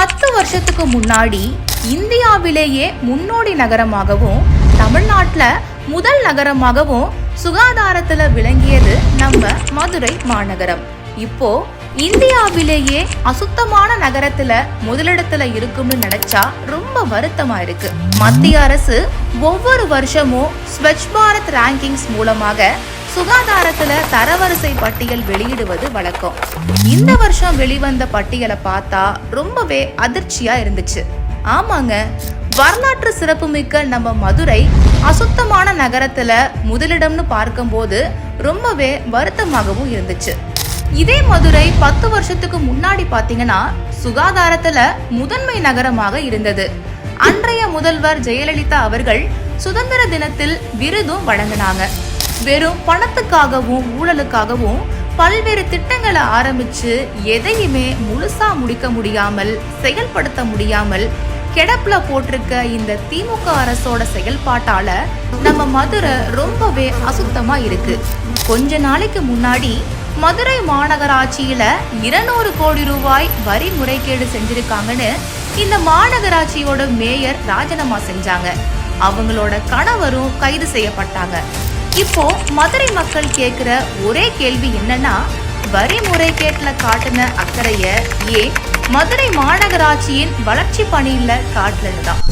பத்து வருஷத்துக்கு முன்னாடி இந்தியாவிலேயே முன்னோடி நகரமாகவும் தமிழ்நாட்டில் முதல் நகரமாகவும் சுகாதாரத்தில் விளங்கியது நம்ம மதுரை மாநகரம். இப்போ இந்தியாவிலேயே அசுத்தமான நகரத்துல முதலிடத்துல இருக்கும்னு நினைச்சா ரொம்ப வருத்தமா இருக்கு மத்திய அரசு ஒவ்வொரு வருஷமும் ஸ்வச் பாரத் ரேங்கிங்ஸ் மூலமாக சுகாதாரத்துல தரவரிசை பட்டியல் வெளியிடுவது வழக்கம். இந்த வருஷம் வெளிவந்த பட்டியலை பார்த்தா ரொம்பவே அதிர்ச்சியா இருந்துச்சு. ஆமாங்க வரலாற்று சிறப்புமிக்க நம்ம மதுரை அசுத்தமான நகரத்துல முதலிடம்னு பார்க்கும்போது ரொம்பவே வருத்தமாகவும் இருந்துச்சு. இதே மதுரை பத்து வருஷத்துக்கு முன்னாடி பாத்தீங்கன்னா சுகாதாரத்துல முதன்மை நகரமாக இருந்தது. அன்றைய முதல்வர் ஜெயலலிதா அவர்கள் சுதந்திர தினத்தில் விருதும் வழங்கினாங்க. வெறும் பணத்துக்காகவும் ஊழலுக்காகவும் பல்வேறு திட்டங்களை ஆரம்பிச்சு எதையுமே முழுசா முடிக்க முடியாமல் செயல்படுத்த முடியாமல் கிடப்புல போட்டிருக்க இந்த திமுக அரசோட செயல்பாட்டால நம்ம மதுரை ரொம்பவே அசுத்தமா இருக்கு. கொஞ்ச நாளைக்கு முன்னாடி மதுரை மாநகராட்சியில இருநூறு கோடி ரூபாய் வரி முறைகேடு செஞ்சிருக்காங்கன்னு இந்த மாநகராட்சியோட மேயர் ராஜினாமா செஞ்சாங்க. அவங்களோட கணவரும் கைது செய்யப்பட்டாங்க. இப்போ மதுரை மக்கள் கேக்குற ஒரே கேள்வி என்னன்னா வரி முறைகேட்டுல காட்டுன அக்கறைய ஏன் மதுரை மாநகராட்சியின் வளர்ச்சி பணியில காட்டலன்னு தான்